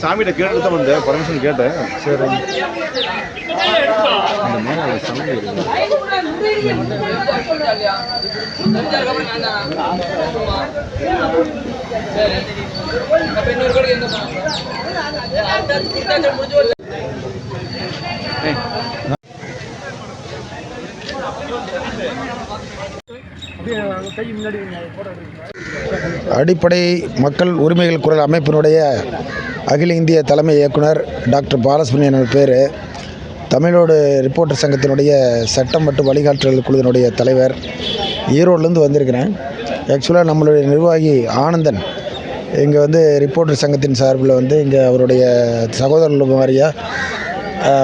சாமிகிட்ட கேட்டு தான் வந்தேன்? பர்மிஷன் கேட்டேன். சரி. இந்த மாதிரி சமையல் இருக்குது அடிப்படை மக்கள் உரிமைகள் குரல் அமைப்பினுடைய அகில இந்திய தலைமை இயக்குனர் டாக்டர் பாலசுப்ரமணியன் பேர். தமிழோடு ரிப்போர்ட்டர் சங்கத்தினுடைய சட்டம் மற்றும் வழிகாட்டுதல் குழுவினுடைய தலைவர் ஈரோட்லேருந்து வந்திருக்கிறேன். ஆக்சுவலாக நம்மளுடைய நிர்வாகி ஆனந்தன் இங்கே வந்து ரிப்போர்ட்டர் சங்கத்தின் சார்பில் வந்து இங்கே அவருடைய சகோதரர்கள் மாதிரியாக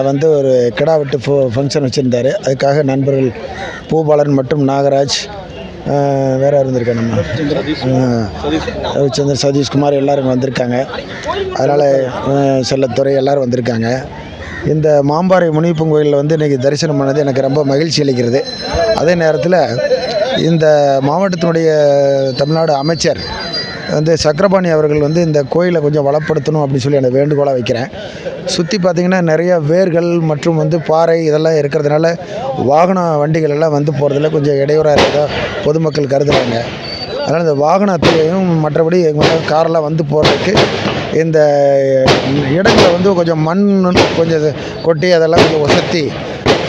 வந்து ஒரு கிடா வெட்டு ஃபோ ஃபங்க்ஷன் வச்சுருந்தார். அதுக்காக நண்பர்கள் பூபாலன் மற்றும் நாகராஜ் வேற யார் இருந்திருக்கா நம்ம? ஆஹ், ரவிச்சந்திரன் சதீஷ்குமார் எல்லாரும் வந்திருக்காங்க. அதனால் செல்லத்துறை எல்லாரும் வந்திருக்காங்க. இந்த மாம்பாறை முனியப்பன் கோயிலில் வந்து இன்றைக்கி தரிசனம் பண்ணது எனக்கு ரொம்ப மகிழ்ச்சி அளிக்கிறது. அதே நேரத்தில் இந்த மாவட்டத்தினுடைய தமிழ்நாடு அமைச்சர் வந்து சக்கரபாணி அவர்கள் வந்து இந்த கோயிலை கொஞ்சம் வளப்படுத்தணும் அப்படின்னு சொல்லி எனக்கு வேண்டுகோளாக வைக்கிறேன். சுற்றி பார்த்திங்கன்னா நிறைய வேர்கள் மற்றும் வந்து பாறை இதெல்லாம் இருக்கிறதுனால வாகன வண்டிகள் எல்லாம் வந்து போகிறதுல கொஞ்சம் இடையூறாக இருக்கிறதா பொதுமக்கள் கருதுகிறாங்க அதனால் இந்த வாகனத்தையும் மற்றபடி எங்க காரெல்லாம் வந்து போகிறதுக்கு இந்த இடங்களை வந்து கொஞ்சம் மண் கொஞ்சம் இது கொட்டி அதெல்லாம் கொஞ்சம் ஒசத்தி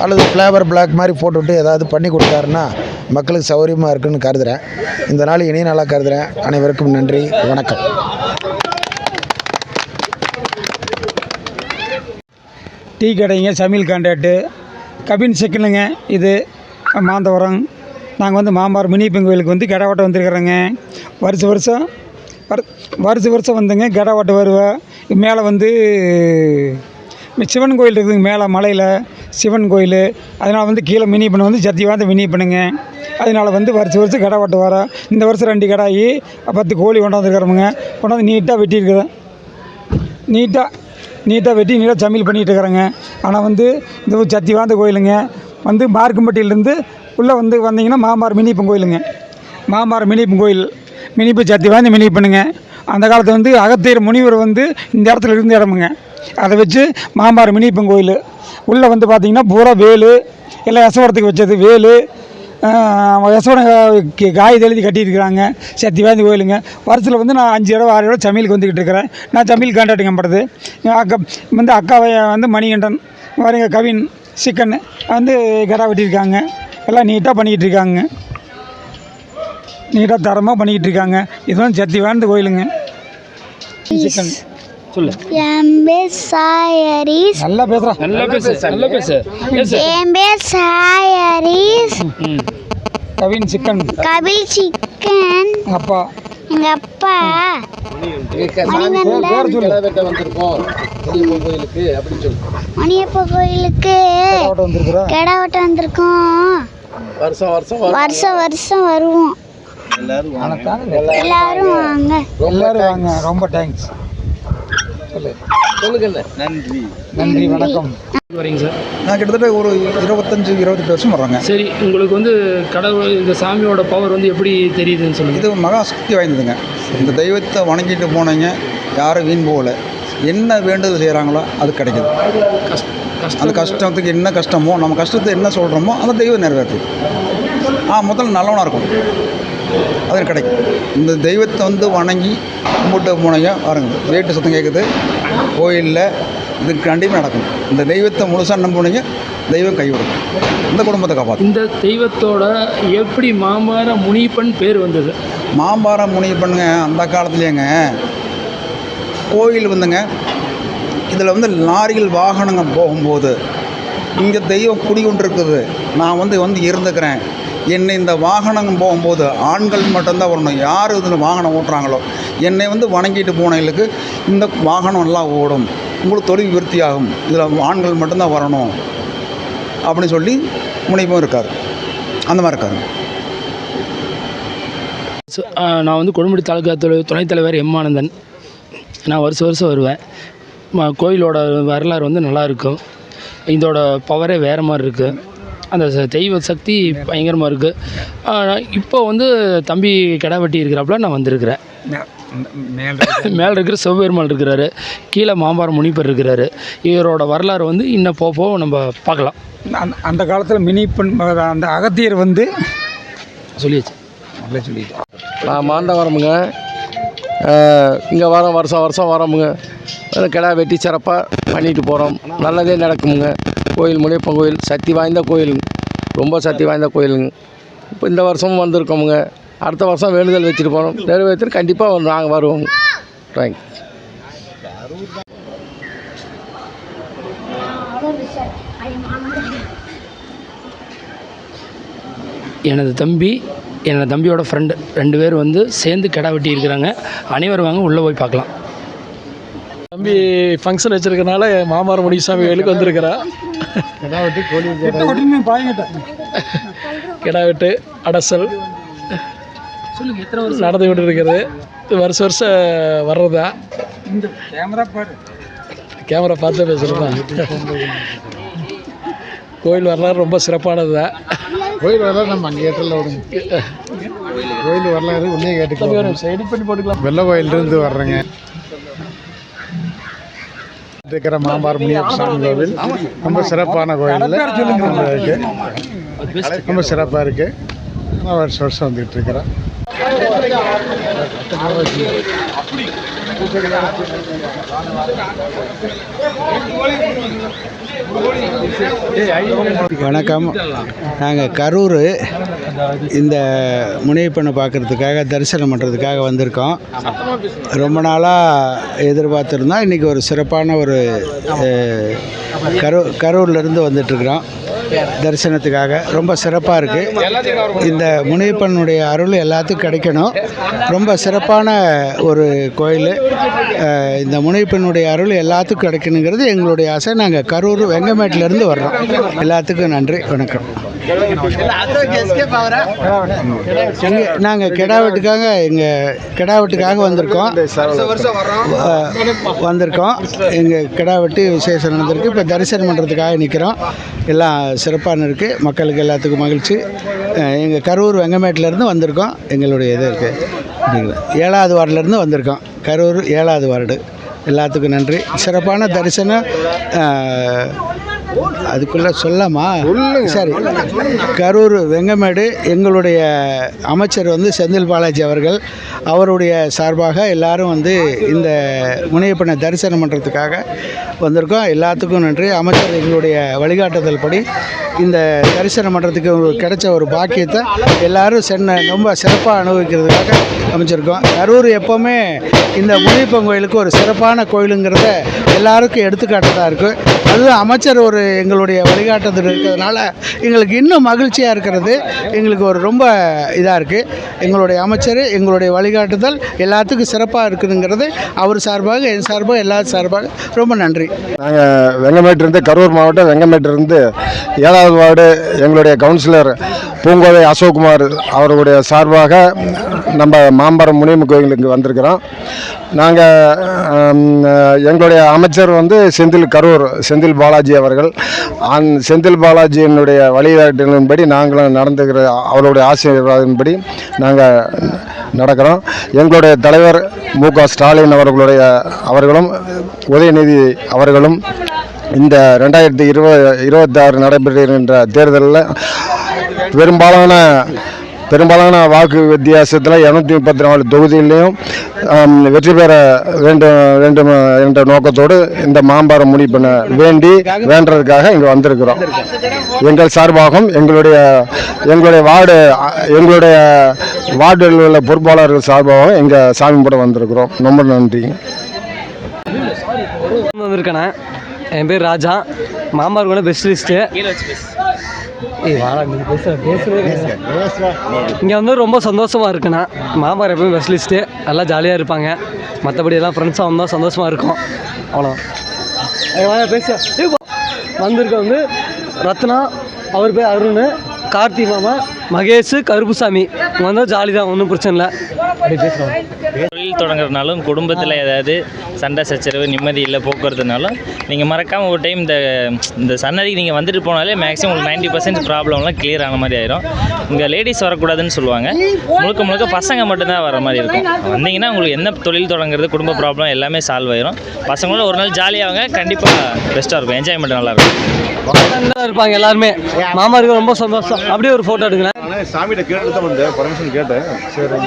அல்லது ஃப்ளேவர் பிளாக் மாதிரி போட்டுவிட்டு ஏதாவது பண்ணி கொடுத்தாருன்னா மக்களுக்கு சௌகரியமாக இருக்குன்னு கருதுகிறேன் இந்த நாள் இனிய நாளாக கருதுகிறேன் அனைவருக்கும் நன்றி. வணக்கம். டீ கடைங்க சமையல் கான்ட்ராக்டு கபின் சிக்கனுங்க இது மாந்தவரம். நாங்கள் வந்து மாம்பார் முனியப்பன் கோயிலுக்கு வந்து கெடாவட்டம் வந்துருக்குறோங்க. வருஷம் வருஷம் வரு வருஷ வருஷம் வந்துங்க கெடாவட்டம் வருவேன் மேலே வந்து சிவன் கோயில் இருக்குதுங்க மேலே மலையில் சிவன் கோயில். அதனால் வந்து கீழே மினிப்பன் வந்து சத்தியவாத மினிப்பனுங்க அதனால் வந்து வருஷம் வருஷம் கெடாவட்டம் வரோம் இந்த வருஷம் ரெண்டு கடாயி பத்து கோழி கொண்டாந்துருக்குறோமுங்க கொண்டாந்து நீட்டாக வெட்டியிருக்கிறேன் நீட்டாக நீட்டாக வெட்டி நீட்டாக சமையல் பண்ணிகிட்டு இருக்கிறேங்க ஆனால் வந்து இந்த ஒரு சக்தி வாய்ந்த கோயிலுங்க. வந்து மார்க்கம்பட்டியிலேருந்து உள்ளே வந்து வந்தீங்கன்னா மாமார் மினிப்பன் கோயிலுங்க. மாமார் மினிப்பன் கோயில். மினிப்பு சக்தி வாய்ந்த மினிப்பனுங்க அந்த காலத்தில் வந்து அகத்தியர் முனிவர் வந்து இந்த இடத்துல இருந்த இடமுங்க. அதை வச்சு மாமார் மினிப்பன் கோயில். உள்ளே வந்து பார்த்தீங்கன்னா பூரா வேலு. எல்லாம் யசவரத்துக்கு வச்சது வேலு. யசவரம் காய் எழுதி கட்டியிருக்கிறாங்க. சக்தி வாய்ந்த கோயிலுங்க. வருஷத்தில் வந்து நான் அஞ்சு தடவை ஆறு தடவை சமையலுக்கு வந்துக்கிட்டு இருக்கிறேன். நான் சமையல் கான்ட்ராக்டிங் பண்ணுறது அக்கா வந்து அக்காவை வந்து மணிகண்டன் வரங்க கவின் சிக்கன் வந்து கடா வெட்டியிருக்காங்க. எல்லாம் நீட்டாக பண்ணிக்கிட்டு இருக்காங்க. நீட்டாக தரமாக பண்ணிக்கிட்டு இருக்காங்க. இதுவும் சக்தி வாய்ந்த கோயிலுங்க. சிக்கன். சொல்லு. என் பேர் சாயரிஸ். நல்லா பேசுகிறா நல்லா பேசு நல்லா பேசு. பேசு. என் பேர் சாயரிஸ் கவின் சிக்கன். கபில் சிக்கன். அப்பா. எங்க அப்பா. மணியப்ப கோயிலுக்கு கெடா வெட்ட வந்திருக்கோம். வருஷம் வருஷம் வருவோம். எல்லாரும் வாங்க. எல்லாரும் வாங்க. ரொம்ப தேங்க்ஸ் நன்றி. நன்றி வணக்கம். வரீங்க சார். நான் கிட்டத்தட்ட ஒரு இருபத்தஞ்சு இருபத்தெட்டு வருஷம் வர்றேங்க. சரி உங்களுக்கு வந்து கடவுள் இந்த சாமியோட பவர் வந்து எப்படி தெரியுதுன்னு சொல்லுங்க. இது மகா சக்தி வாய்ந்ததுங்க. இந்த தெய்வத்தை வணங்கிட்டு போனீங்க யாரும் வீண் போகல. என்ன வேண்டுதல் செய்கிறாங்களோ அது கிடைக்குது. கஷ்ட கஷ்டம். அந்த கஷ்டத்துக்கு என்ன கஷ்டமோ நம்ம கஷ்டத்தை என்ன சொல்கிறோமோ அந்த தெய்வம் நிறைவேற்றுது. ஆ முதல்ல நல்லவனாக இருக்கும் அது கிடைக்கும் இந்த தெய்வத்தை வந்து வணங்கி கும்பிட்டு போனீங்க பாருங்க வேட்டு சத்தம் கேட்குது கோயிலில் இது கண்டிப்பாக நடக்கும். இந்த தெய்வத்தை முழுசாக நம்பினீங்க தெய்வம் கைவிடும் இந்த குடும்பத்தை காப்பாற்றும் இந்த தெய்வத்தோட எப்படி மாமார முனிப்பன் பேர் வந்தது? மாம்பாரம் முனியப்பனுங்க அந்த காலத்துலேங்க கோயில் வந்துங்க இதில் வந்து லாரிகள் வாகனங்க போகும்போது இங்கே தெய்வம் குடிகொண்டிருக்குது. நான் வந்து வந்து இருந்துக்கிறேன். என்னை இந்த வாகனம் போகும்போது ஆண்கள் மட்டும்தான் வரணும். யார் இதில் வாகனம் ஓட்டுறாங்களோ? என்னை வந்து வணங்கிட்டு போனவங்களுக்கு இந்த வாகனம் எல்லாம் ஓடும். உங்களுக்கு தொழில் விருத்தியாகும். இதில் ஆண்கள் மட்டும்தான் வரணும். அப்படின்னு சொல்லி முனைப்பும் இருக்கார். அந்த மாதிரி இருக்கார். சு- நான் வந்து கொடுமுடி தாலுகா தலைவர் துணைத் தலைவர் எம் ஆனந்தன். நான் வருஷம் வருஷம் வருவேன். கோயிலோட வரலாறு வந்து நல்லாயிருக்கும் இதோட பவரே வேறு மாதிரி இருக்குது அந்த ச- தெய்வ சக்தி பயங்கரமாக இருக்குது இப்போ வந்து தம்பி கிடா வெட்டி இருக்கிறாப்புல நான் வந்திருக்கிறேன். மேலே இருக்கிற சிவபெருமாள் இருக்கிறாரு. கீழே மாம்பாரம் முனிப்பர் இருக்கிறாரு. இவரோட வரலாறு வந்து இன்னும் போக போக நம்ம பார்க்கலாம். அந்த அந்த காலத்தில் மினி பெண் அந்த அகத்தியர் வந்து சொல்லியாச்சு. நல்லா சொல்லிட்டேன் நான் மாண்டவரமுங்க இங்கே வரோம் வருஷம் வருஷம் வரோமுங்க. கிடா வெட்டி சிறப்பாக பண்ணிட்டு போகிறோம் நல்லதே நடக்குமுங்க. கோயில் முனியப்பன் கோயில் சக்தி வாய்ந்த கோயிலுங்க. ரொம்ப சக்தி வாய்ந்த கோயிலுங்க. இப்போ இந்த வருஷமும் வந்திருக்கோமுங்க. அடுத்த வருஷம் வேண்டுதல் வச்சுட்டு போகிறோம் நிறைவேற்றி கண்டிப்பாக நாங்கள் வருவோங்க. தேங்க் எனது தம்பி எனது தம்பியோட ஃப்ரெண்டு ரெண்டு பேர் வந்து சேர்ந்து கிடா வெட்டி இருக்கிறாங்க. அனைவரும் வாங்க உள்ளே போய் பார்க்கலாம். தம்பி ஃபங்க்ஷன் வச்சிருக்கனால மாமரம் முனிசாமி கோயிலுக்கு வந்திருக்கிறா. கிடா வெட்டு அடசல். நடந்து கொண்டு இருக்கிறது இது வருஷம் வருஷம் வர்றதா? இந்த கேமரா பாரு. கேமரா பார்த்து பேசுகிறதா கோயில் வரலாறு ரொம்ப சிறப்பானது தான் கோயில் வரலாறு நம்ம அங்கே ஏற்றல விடுங்க. கோயில் வரலாறு உள்ளே கேட்டுக்கலாம் எடிட் பண்ணி போட்டுக்கலாம். வெள்ள கோயிலிருந்து வர்றேங்க. இருக்கிற மாம்பார் முனியப்ப சாமி கோவில் ரொம்ப சிறப்பான கோயில் இருக்கு ரொம்ப சிறப்பாக இருக்கு. நான் வருஷம் வருஷம் வந்துட்டு இருக்கிறேன் வணக்கம். நாங்கள் கரூர் இந்த முனியப்பனை பார்க்குறதுக்காக தரிசனம் பண்ணுறதுக்காக வந்திருக்கோம். ரொம்ப நாளாக எதிர்பார்த்துருந்தோம். இன்றைக்கி ஒரு சிறப்பான ஒரு அஹ், கரூ கரூர்லேருந்து வந்துட்டுருக்குறோம் தரிசனத்துக்காக. ரொம்ப சிறப்பாக இருக்குது இந்த முனியப்பனுடைய அருள் எல்லாத்துக்கும் கிடைக்கணும். ரொம்ப சிறப்பான ஒரு கோயில். இந்த முனியப்பனுடைய அருள் எல்லாத்துக்கும் கிடைக்கணுங்கிறது எங்களுடைய ஆசை. நாங்கள் கரூர் வெங்கமேட்டிலேருந்து வர்றோம். எல்லாத்துக்கும் நன்றி வணக்கம். நாங்கள் கெடாவெட்டுக்காக எங்கள் கெடாவெட்டுக்காக வந்திருக்கோம். வந்திருக்கோம். எங்கள் கிடாவெட்டு விசேஷம் நடந்திருக்கு. இப்போ தரிசனம் பண்ணுறதுக்காக நிற்கிறோம் எல்லாம் சிறப்பான இருக்குது மக்களுக்கு எல்லாத்துக்கும் மகிழ்ச்சி. எங்கள் கரூர் வெங்கமேட்டிலேருந்து வந்திருக்கோம். எங்களுடைய இது இருக்குது ஏழாவது வார்டிலேருந்து வந்திருக்கோம். கரூர் ஏழாவது வார்டு. எல்லாத்துக்கும் நன்றி. சிறப்பான தரிசனம் அதுக்குள்ளே சொல்லாமா சரி. கரூர் வெங்கமேடு எங்களுடைய அமைச்சர் வந்து செந்தில் பாலாஜி அவர்கள் அவருடைய சார்பாக எல்லாரும் வந்து இந்த முனையப்பனை தரிசனம் பண்ணுறதுக்காக வந்திருக்கோம். எல்லாத்துக்கும் நன்றி. அமைச்சர் எங்களுடைய வழிகாட்டுதல் படி இந்த தரிசனம் பண்ணுறதுக்கு கிடைச்ச ஒரு பாக்கியத்தை எல்லாரும் சென்னை ரொம்ப சிறப்பாக அனுபவிக்கிறதுக்காக அமைச்சிருக்கோம். கரூர் எப்போவுமே இந்த முனியப்பன் கோயிலுக்கு ஒரு சிறப்பான கோயிலுங்கிறத எல்லாருக்கும் எடுத்துக்காட்டதாக இருக்குது அதுவும் அமைச்சர் ஒரு எங்களுடைய வழிகாட்டுதல் இருக்கிறதுனால எங்களுக்கு இன்னும் மகிழ்ச்சியாக இருக்கிறது. எங்களுக்கு ஒரு ரொம்ப இதாக இருக்குது எங்களுடைய அமைச்சர் எங்களுடைய வழிகாட்டுதல் எல்லாத்துக்கும் சிறப்பாக இருக்குதுங்கிறது அவர் சார்பாக என் சார்பாக எல்லா சார்பாக ரொம்ப நன்றி. நாங்கள் வெங்கமேட்டிலிருந்து கரூர் மாவட்டம் வெங்கமேட்டிலிருந்து ஏழாவது வார்டு எங்களுடைய கவுன்சிலர் பூங்கோதை அசோக்குமார் அவர்களுடைய சார்பாக நம்ம மாம்பரம் முனியம் கோயிலுக்கு வந்திருக்கிறோம். நாங்கள் எங்களுடைய அமைச்சர் வந்து செந்தில் கரூர் செந்தில் பாலாஜி அவர்கள். அந் செந்தில் பாலாஜியினுடைய வழிகாட்டின்படி நாங்களும் நடந்துக்கிற அவருடைய ஆசீர்வாதத்தின்படி நாங்கள் நடக்கிறோம். எங்களுடைய தலைவர் மு க ஸ்டாலின் அவர்களுடைய அவர்களும் உதயநிதி அவர்களும் இந்த ரெண்டாயிரத்தி இருபது இருபத்தாறு நடைபெறுகின்ற தேர்தலில் பெரும்பாலான பெரும்பாலான வாக்கு வித்தியாசத்தில் இரநூத்தி முப்பத்தி நாலு தொகுதியிலையும் வெற்றி பெற வேண்டும் வேண்டும் என்ற நோக்கத்தோடு இந்த மாம்பாரம் முடிவு பண்ண வேண்டி வேண்டதுக்காக இங்கே வந்திருக்கிறோம். எங்கள் சார்பாகவும் எங்களுடைய எங்களுடைய வார்டு எங்களுடைய வார்டில் உள்ள பொறுப்பாளர்கள் சார்பாகவும் எங்கள் சாமி கூட வந்திருக்கிறோம். ரொம்ப நன்றி. வந்திருக்கேண்ணே என் பேர் ராஜா. மாம்பார் கூட பெஸ்ட் லிஸ்ட்டு ஏய் வாடா நீ பேச பேசவே இங்கே வந்து ரொம்ப சந்தோஷமாக இருக்குண்ணா. மாமரம் எப்பவுமே பெஸ்ட் லிஸ்ட்டு நல்லா ஜாலியாக இருப்பாங்க. மற்றபடி எல்லாம் ஃப்ரெண்ட்ஸாக வந்தால் சந்தோஷமாக இருக்கும். அவ்வளோ ஏய் வாடா பேச. வந்திருக்க வந்து ரத்னா அவர் பேர் அருண் கார்த்தி மாமா மகேஷ் கருப்புசாமி. இவங்க வந்தால் ஜாலி தான் ஒன்றும் பிரச்சனை இல்லை. அப்படி பேசுகிறோம் தொழில் தொடங்குறதுனாலும் குடும்பத்தில் ஏதாவது சண்டை சச்சரவு நிம்மதி இல்லை போக்குவரத்துனால நீங்கள் மறக்காமல் ஒரு டைம் இந்த இந்த சன்னதிக்கு நீங்கள் வந்துட்டு போனாலே மேக்ஸிமம் உங்களுக்கு நைன்ட்டி பர்சன்ட் ப்ராப்ளம்லாம் கிளியர் ஆன மாதிரி ஆயிரும். இங்கே லேடிஸ் வரக்கூடாதுன்னு சொல்லுவாங்க. முழுக்க முழுக்க பசங்க மட்டும்தான் வர மாதிரி இருக்கும். வந்தீங்கன்னா உங்களுக்கு என்ன தொழில் தொடங்குறது குடும்ப ப்ராப்ளம் எல்லாமே சால்வ் ஆயிரும். பசங்களோட ஒரு நாள் ஜாலியாகுங்க கண்டிப்பாக பெஸ்ட்டாக இருக்கும். என்ஜாய்மெண்ட் நல்லாயிருக்கும் நல்லா இருப்பாங்க எல்லாருமே. மாமாருக்கு ரொம்ப சந்தோஷம். அப்படியே ஒரு ஃபோட்டோ எடுங்களேன் சாமிகிட்ட கேட்டு தான் வந்தேன் பர்மிஷன் கேட்டேன். சரி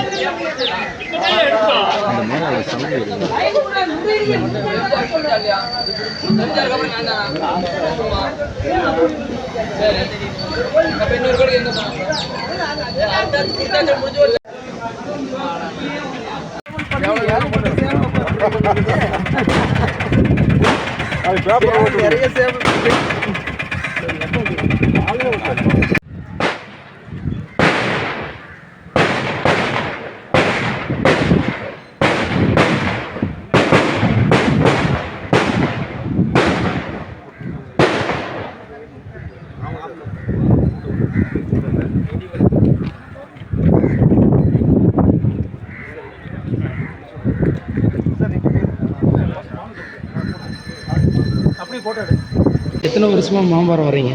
எத்தனை வருஷமாக மாம்பரம் வரீங்க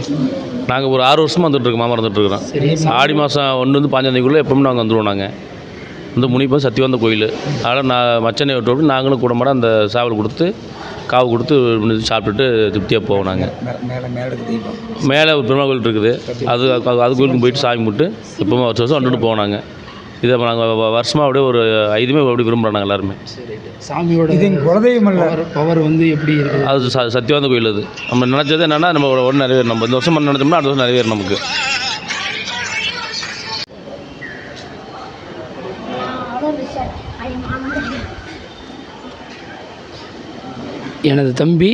நாங்கள் ஒரு ஆறு வருஷமாக வந்துட்டுருக்கோம் மாமா வந்துட்டுருக்குறோம் சரி ஆடி மாதம் ஒன்றுலேருந்து பாஞ்சாந்தேதிக்குள்ளே எப்பவும் நாங்கள் வந்துடுவோம் நாங்கள் வந்து முனிப்பம் சத்தியவந்த கோயில். அதனால் நான் மச்சனை விட்டு நாங்களும் கூட மாட அந்த சாவல் கொடுத்து காவு கொடுத்து முடிஞ்சு சாப்பிட்டுட்டு திருப்தியாக போவோம் நாங்கள் மேலே ஒரு பெருமாள் கோயில் இருக்குது. அது அது- அது கோயிலுக்கு போயிட்டு சாமி கும்பிட்டு எப்பவுமே வருஷம் வருஷம் வந்துட்டு போவோம் நாங்கள் இதை நாங்கள் வருஷமாக அப்படியே ஒரு ஐதுமே அப்படி விரும்புகிறோம் நாங்கள் எல்லாருமே. சாமியோட இது குலதெய்வம் இல்லை. பவர் வந்து எப்படி இருக்குது? அது ச சத்தியவந்த கோயில் அது. நம்ம நினச்சது என்னென்னா நம்ம உடனே நிறைவேறும் நம்ம இந்த வருஷம் நினச்சோம்னா அடுத்த வருஷம் நிறைவேறும் நமக்கு. எனது தம்பி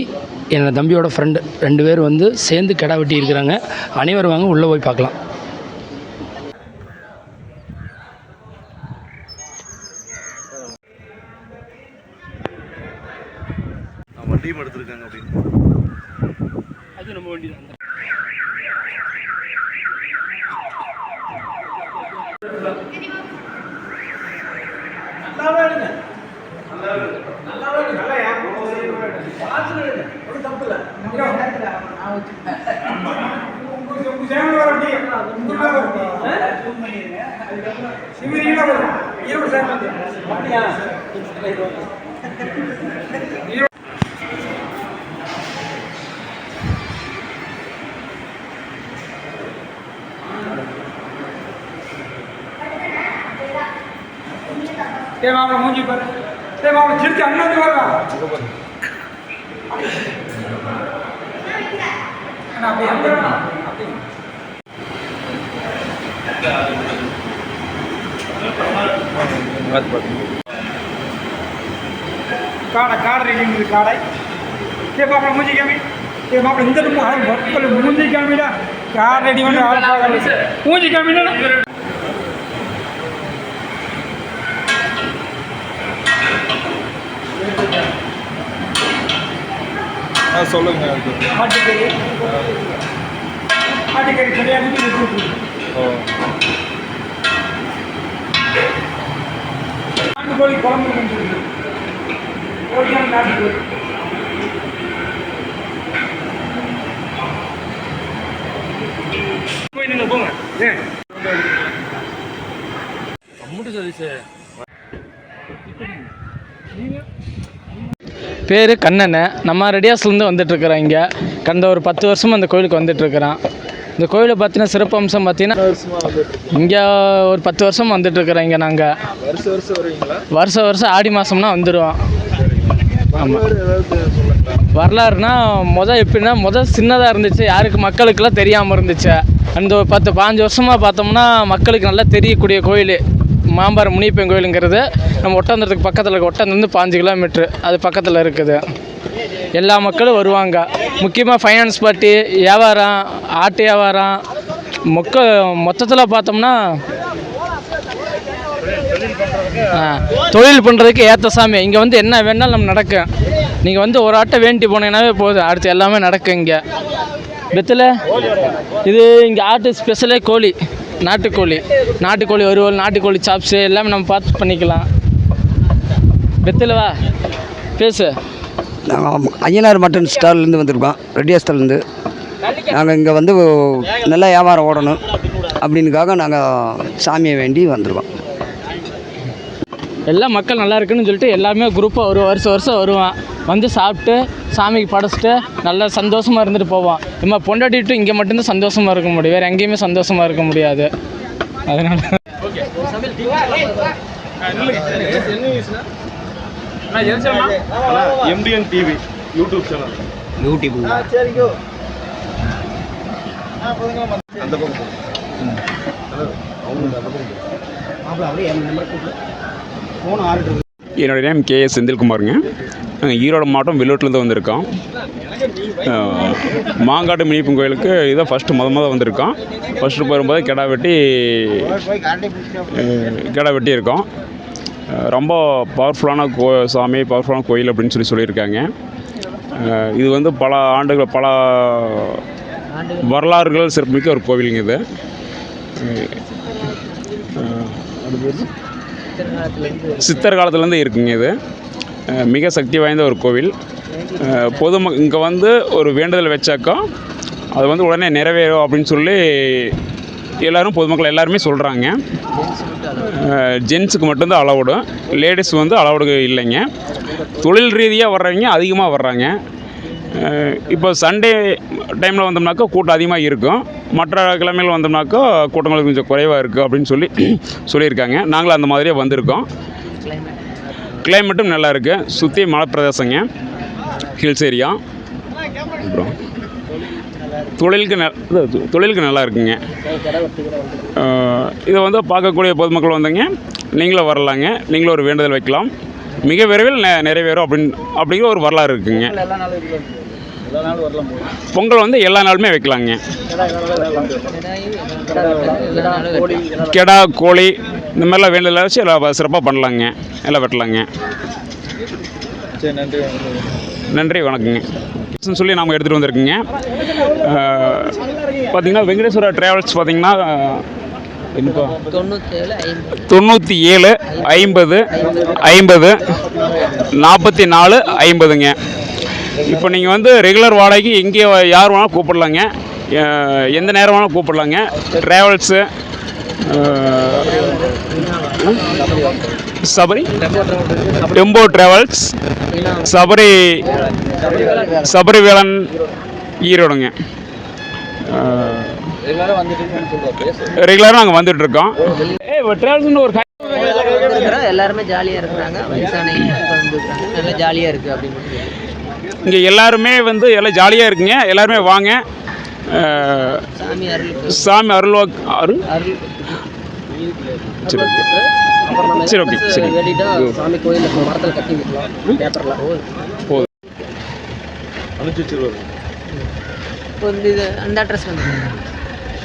எனது தம்பியோட ஃப்ரெண்டு ரெண்டு பேர் வந்து சேர்ந்து கிடா வெட்டி இருக்கிறாங்க. அனைவரும் வாங்க உள்ளே போய் பார்க்கலாம் வண்டியும் எடுத்திருக்காங்க அப்படின்னு அது நம்ம வண்டி தான் ஏ மாப்பிள மூஞ்சி பாரு ஏ மாப்பிள சிரிச்சு அண்ணாந்து வரலாம் அண்ணா, காடை காடை ரெடி இருக்குது காடை. ஏ மாப்பிள மூஞ்சி காமி. ஏ மாப்பிள இந்த மக்கள் மூஞ்சி காமிடா. கார் ரெடி பண்ணி மூஞ்சி காமிடா. சொல்லுங்க ஆட்டுக்கறி. ஆட்டுக்கறி சரியாக நாட்டுக்கோழி குழம்பு ஒரிஜினல் நாட்டுக்கோழி. போய் நின்று போங்க. ஏன்? பேர் கண்ணன். நம்ம ரெடியாஸ்லேருந்து வந்துட்டுருக்குறோம் இங்கே. கடந்த ஒரு பத்து வருஷமும் அந்த கோயிலுக்கு வந்துட்டுருக்குறான் இந்த கோயிலை பற்றின சிறப்பு அம்சம் பார்த்தீங்கன்னா இங்கே ஒரு பத்து வருஷம் வந்துட்டுருக்குறோம் இங்கே நாங்கள் வருஷம் வருஷம் ஆடி மாதம்னா வந்துடுவோம் ஆமாம் வரலாறுனா மொதல் எப்படின்னா மொதல் சின்னதாக இருந்துச்சு. யாருக்கு மக்களுக்கெல்லாம் தெரியாமல் இருந்துச்சு. அந்த ஒரு பத்து பாஞ்சு வருஷமாக பார்த்தோம்னா மக்களுக்கு நல்லா தெரியக்கூடிய கோயில். மாம்பாறை முனியப்பன் கோயிலுங்கிறது நம்ம ஒட்டந்தரத்துக்கு பக்கத்தில் இருக்க ஒட்டந்தந்து பாஞ்சு கிலோமீட்ரு. அது பக்கத்தில் இருக்குது. எல்லா மக்களும் வருவாங்க. முக்கியமாக ஃபைனான்ஸ் பார்ட்டி வியாபாரம் ஆட்டு வியாபாரம் மொக்க மொத்தத்தில் பார்த்தோம்னா தொழில் பண்ணுறதுக்கு ஏற்ற சாமி. இங்கே வந்து என்ன வேணாலும் நம்ம நடக்கும் நீங்கள் வந்து ஒரு ஆட்டை வேண்டி போனீங்கன்னாவே போதும். அடுத்து எல்லாமே நடக்கும் இங்கே. பெத்தில் இது இங்கே ஆட்டு ஸ்பெஷலே கோழி. நாட்டுக்கோழி நாட்டுக்கோழி வறுவல் நாட்டுக்கோழி சாப்ஸு எல்லாமே நம்ம பார்த்து பண்ணிக்கலாம். வெத்திலவா பேசு. நாங்கள் ஐயனார் மட்டன் ஸ்டால்லேருந்து வந்திருக்கோம் ரெட்டியா ஸ்டால்லேருந்து நாங்கள் இங்கே வந்து நல்லா வியாபாரம் ஓடணும் அப்படின்னுக்காக நாங்கள் சாமியை வேண்டி வந்திருக்கோம். எல்லா மக்கள் நல்லா இருக்குன்னு சொல்லிட்டு எல்லாருமே குரூப்பாக ஒரு வருஷம் வருஷம் வருவான். வந்து சாப்பிட்டு சாமிக்கு படைச்சிட்டு நல்லா சந்தோஷமாக இருந்துட்டு போவான். நம்ம பொண்டாட்டிட்டு இங்கே மட்டும்தான் சந்தோஷமாக இருக்க முடியும். வேறு எங்கேயுமே சந்தோஷமாக இருக்க முடியாது. அதனால். MTN TV YouTube channel. YouTube. அந்த பக்கம் என்னுடைய நேம் கே எஸ் செந்தில்குமாருங்க. நாங்கள் ஈரோடு மாவட்டம் வெள்ளூர்லேருந்து வந்திருக்கோம். மாங்காட்டு மினிப்பன் கோயிலுக்கு இதான் ஃபஸ்ட்டு முத முத வந்திருக்கோம். ஃபஸ்ட்டு வரும்போது கிடா வெட்டி கெடா கிடா வெட்டி இருக்கோம். ரொம்ப பவர்ஃபுல்லான கோ சாமி பவர்ஃபுல்லான கோயில் அப்படின்னு சொல்லி சொல்லியிருக்காங்க. இது வந்து பல ஆண்டுகள் பல வரலாறுகள் சிறப்புமிக்க ஒரு கோவிலுங்க இது. சித்தர் காலத்துலேருந்து இருக்குங்க இது. மிக சக்தி வாய்ந்த ஒரு கோவில். பொதுமக் பொதும இங்கே வந்து ஒரு வேண்டுதல் வச்சாக்கா அது வந்து உடனே நிறைவேறும் அப்படின்னு சொல்லி எல்லாரும் பொதுமக்கள் எல்லாருமே சொல்கிறாங்க ஜென்ஸுக்கு மட்டும்தான் அலவுடு லேடிஸ் வந்து அலவுடு இல்லைங்க. தொழில் ரீதியாக வர்றவங்க அதிகமாக வர்றாங்க. இப்போ சண்டே டைமில் வந்தோம்னாக்கா கூட்டம் அதிகமாக இருக்கும். மற்ற கிழமையில் வந்தோம்னாக்கா கூட்டங்கள் கொஞ்சம் குறைவாக இருக்குது அப்படின்னு சொல்லி சொல்லியிருக்காங்க. நாங்களும் அந்த மாதிரியே வந்திருக்கோம். கிளைமேட்டும் நல்லா இருக்குது சுற்றி மலை பிரதேசங்க ஹில்ஸ் ஏரியா அப்புறம் தொழிலுக்கு ந தொழிலுக்கு நல்லா இருக்குங்க. இதை வந்து பார்க்கக்கூடிய பொதுமக்கள் வந்தங்க நீங்களும் வரலாங்க. நீங்களும் ஒரு வேண்டுதல் வைக்கலாம். மிக விரைவில் நெ நிறைவேறும் அப்படின்னு அப்படிங்கிற ஒரு வரலாறு இருக்குங்க. பொங்கல் வந்து எல்லா நாளுமே வைக்கலாங்க. கெடா கோழி இந்த மாதிரிலாம் வேண்டுதல் வச்சு எல்லாம் சிறப்பாக பண்ணலாங்க. எல்லாம் வெட்டலாங்க. நன்றி. வணக்கங்க. சொல்லி நாம் எடுத்துகிட்டு வந்திருக்குங்க. பார்த்தீங்கன்னா வெங்கடேஸ்வரா ட்ராவல்ஸ் பார்த்தீங்கன்னா தொண்ணூற்றி ஏழு ஐம்பது ஐம்பது நாற்பத்தி நாலு ஐம்பதுங்க. இப்போ நீங்கள் வந்து ரெகுலர் வாடகைக்கு எங்கே யார் வேணாலும் கூப்பிடலாங்க. எந்த நேரம் வேணாலும் கூப்பிடலாங்க. Travels Sabari? Tempo travels Sabari Sabari Velan ஈரோடுங்க. ரெகுலராக நாங்கள் வந்துட்டுருக்கோம். ஏ ட்ராவல்ஸ்னு ஒரு எல்லாருமே ஜாலியாக இருக்கிறாங்க. வயசானவங்க நல்லா ஜாலியாக இருக்குது அப்படின்னு. இங்கே எல்லாருமே வந்து எல்லாம் ஜாலியாக இருக்குங்க. எல்லாருமே வாங்க. சாமி அருள் சாமி அருள்? சரி ஓகே. சரி ஓகே சரி. சாமி கோயிலில் மரத்தில் கட்டி வைக்கலாம் பேப்பரில் போதும் அனுப்பிச்சு வச்சிருவாரு. இப்போ வந்து இது அந்த அட்ரஸ் வந்து.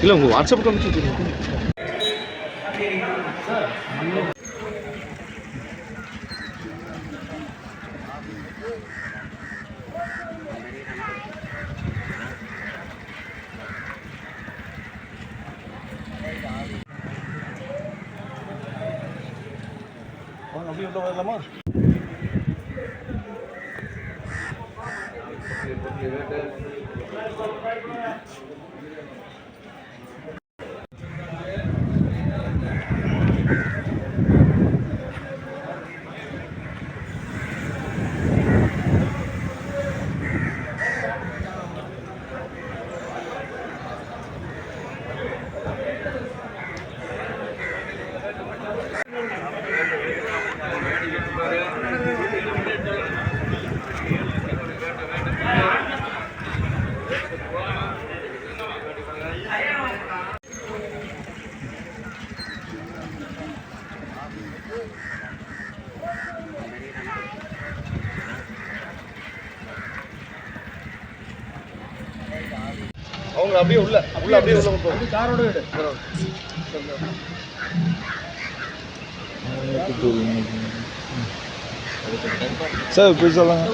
இல்லை உங்கள் வாட்ஸ்அப்புக்கு அனுப்பிச்சு வச்சிருவாரு அப்படியே உள்ள வரலாமா அவங்க அப்படியே உள்ள உள்ள அப்படியே உள்ள போகும் காரோட விடு. சார் போய் சொல்லுங்க.